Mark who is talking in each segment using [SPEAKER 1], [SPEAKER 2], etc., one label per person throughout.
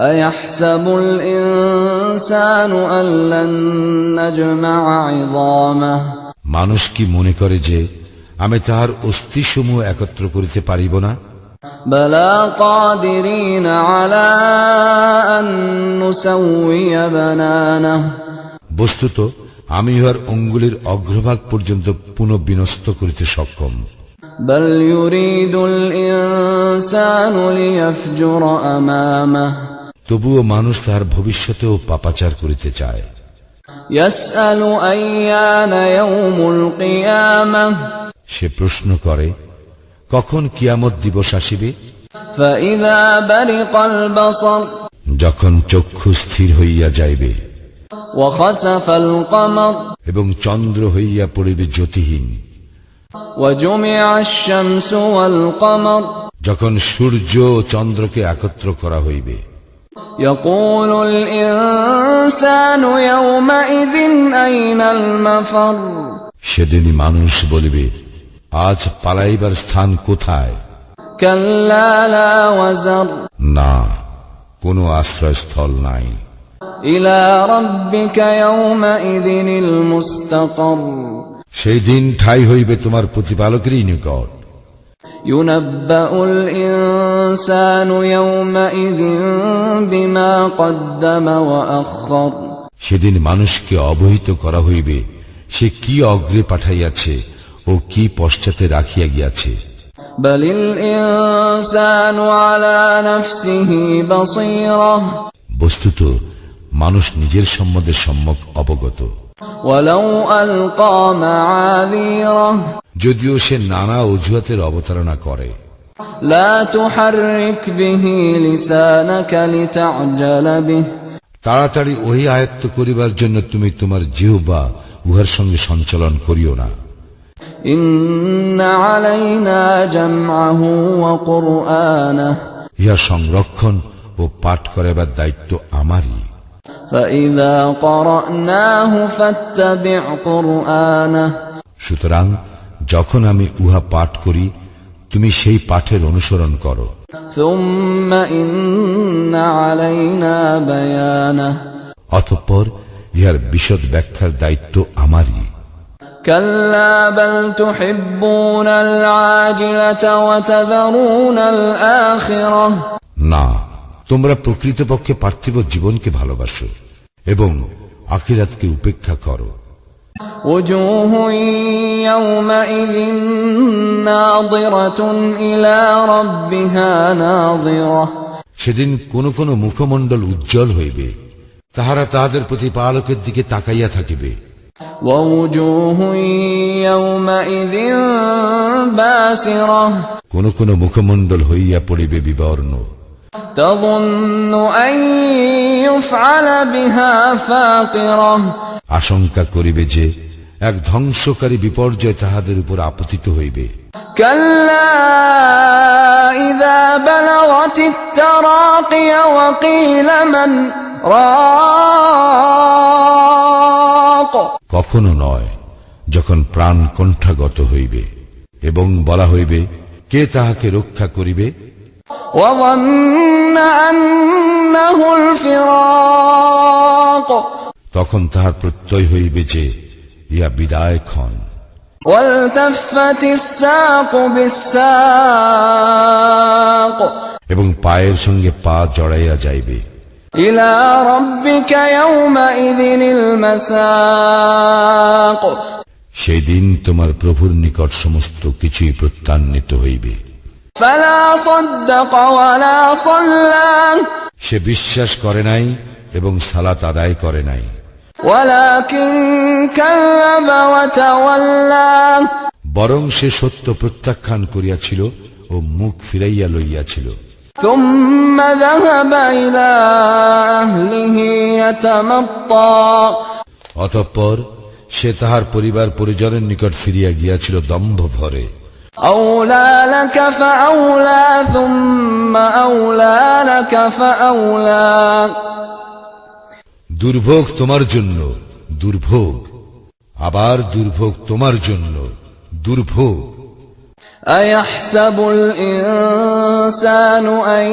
[SPEAKER 1] أيحسب الإنسان أن لن نجمع عظامه
[SPEAKER 2] মানুষ কি মনে করে যে আমি তাহার অস্থিসমূহ একত্র করিতে পারিব না
[SPEAKER 1] بلى قادرين على أن نسوي بنانه
[SPEAKER 2] বস্তুত আমি ইহার অঙ্গুলির অগ্রভাগ পর্যন্ত পুনঃবিনষ্ট করিতে সক্ষম
[SPEAKER 1] بل يريد الإنسان ليفجر أمامه
[SPEAKER 2] তবুও মানুষ তাহার ভবিষ্যতেও পাপাচার করিতে চায়। সে প্রশ্ন করে কখন কিয়ামত দিবস আসিবে? যখন চক্ষু স্থির হইয়া যাইবে। এবং চন্দ্র হইয়া পড়িবে জ্যোতিহীন। যখন সূর্য চন্দ্রকে একত্র করা হইবে।
[SPEAKER 1] يقول الإنسان يومئذ أين المفر
[SPEAKER 2] সেদিনই মানুষ বলিবে আজ পালাইবার স্থান কোথায়
[SPEAKER 1] كلا لا وزر
[SPEAKER 2] না কোনো আশ্রয়স্থল নাই
[SPEAKER 1] إلى ربك يومئذ المستقر
[SPEAKER 2] সেই দিন ঠাই হইবে তোমার প্রতিপালকেরই নিকট
[SPEAKER 1] ينبأ الإنسان يومئذ بما قدم وأخر
[SPEAKER 2] সেদিন মানুষকে অবহিত করা হইবে সে কি অগ্রে পাঠাইয়াছে ও কি পশ্চাতে রাখিয়া গিয়াছে
[SPEAKER 1] بل الإنسان على نفسه بصيرة
[SPEAKER 2] বস্তুত মানুষ নিজের সম্বন্ধে সম্যক অবগত
[SPEAKER 1] ولو ألقى معاذيره
[SPEAKER 2] যদিও সে নানা অজুহাতের অবতারণা করে। তাড়াতাড়ি ওই আয়ত্ত করিবার জন্য তুমি তোমার জিহ বা উহার সঙ্গে সঞ্চালন করিও না। ইহার সংরক্ষণ ও পাঠ করাবার দায়িত্ব আমারই। সুতরাং যখন আমি উহা পাঠ করি তুমি সেই পাঠের অনুসরণ করো
[SPEAKER 1] ثم إن علينا بيانه
[SPEAKER 2] অতঃপর ইহার বিশদ ব্যাখ্যার দায়িত্ব আমারই
[SPEAKER 1] كلا بل تحبون العاجلة وتذرون الآخرة
[SPEAKER 2] না তোমরা প্রকৃতপক্ষে পার্থিব জীবনকে ভালোবাসো এবং আখিরাতকে উপেক্ষা করো
[SPEAKER 1] وجوه يومئذ ناظرة إلى ربها ناظرة
[SPEAKER 2] সেদিন কোন কোন মুখমণ্ডল উজ্জ্বল হইবে তাহারা তাহাদের প্রতিপালকের দিকে তাকাইয়া থাকিবে
[SPEAKER 1] ووجوه يومئذ باسرة
[SPEAKER 2] কোন কোন মুখমণ্ডল হইয়া পড়িবে বিবর্ণ আশঙ্কা করিবে যে এক ধ্বংসকারী বিপর্যয় তাহাদের উপর আপতিত হইবে। কখনো নয় যখন প্রাণ কণ্ঠাগত হইবে এবং বলা হইবে কে তাহাকে রক্ষা করিবে তখন তাহার প্রত্যয় হইবে যে ইয়া বিদায় ক্ষণ
[SPEAKER 1] والتفت الساق بالساق
[SPEAKER 2] এবং পায়ের সঙ্গে পা জড়াইয়া যাইবে
[SPEAKER 1] إلى ربك يومئذ المساق
[SPEAKER 2] সেই দিন তোমার প্রভুর নিকট সমস্ত কিছুই প্রত্যান্বিত হইবে
[SPEAKER 1] فلا صدق ولا صلى
[SPEAKER 2] সে বিশ্বাস করে নাই এবং সালাত আদায় করে নাই
[SPEAKER 1] ولكن كذب وتولى
[SPEAKER 2] বরং সে সত্য প্রত্যাখ্যান করিয়াছিল ও ও মুখ ফিরাইয়া লইয়াছিল
[SPEAKER 1] ثم ذهب إلى أهله يتمطى
[SPEAKER 2] ثم ذهب إلى أهله يتمطى
[SPEAKER 1] أولى لك يتمطى
[SPEAKER 2] অতঃপর সে তাহার পরিবার পরিজনের নিকট ফিরিয়া গিয়াছিল দম্ভ ভরে
[SPEAKER 1] أولى لك فأولى ثم أولى لك فأولى
[SPEAKER 2] দুর্ভোগ তোমার জন্য দুর্ভোগ আবার দুর্ভোগ তোমার জন্য দুর্ভোগ
[SPEAKER 1] أيحسب الإنسان أن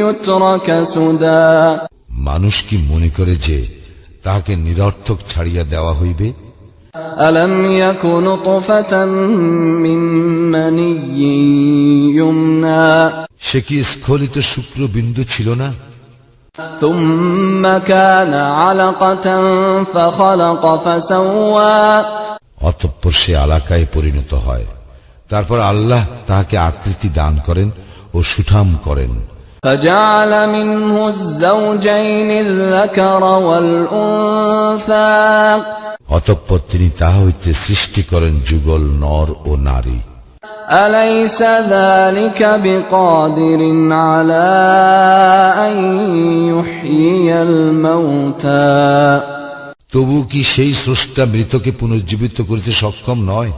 [SPEAKER 1] يترك سدى
[SPEAKER 2] মানুষ কি মনে করে যে তাহাকে নিরর্থক ছাড়িয়া দেওয়া হইবে
[SPEAKER 1] ألم يك نطفة من مني يمنى
[SPEAKER 2] সে কি স্খলিত শুক্রবিন্দু ছিল না
[SPEAKER 1] ثم كان علقة فخلق فسوى
[SPEAKER 2] অতঃপর সে আলাকায় পরিণত হয় তারপর আল্লাহ তাহাকে আকৃতি দান করেন ও সুঠাম করেন
[SPEAKER 1] فجعل منه الزوجين الذكر والأنثى
[SPEAKER 2] অতঃপর তিনি তাহা হইতে সৃষ্টি করেন যুগল নর ও নারী
[SPEAKER 1] أليس ذلك بقادر على أن يحيي الموتى
[SPEAKER 2] তবু কি সেই স্রষ্টা মৃতকে পুনর্জীবিত করিতে সক্ষম নয়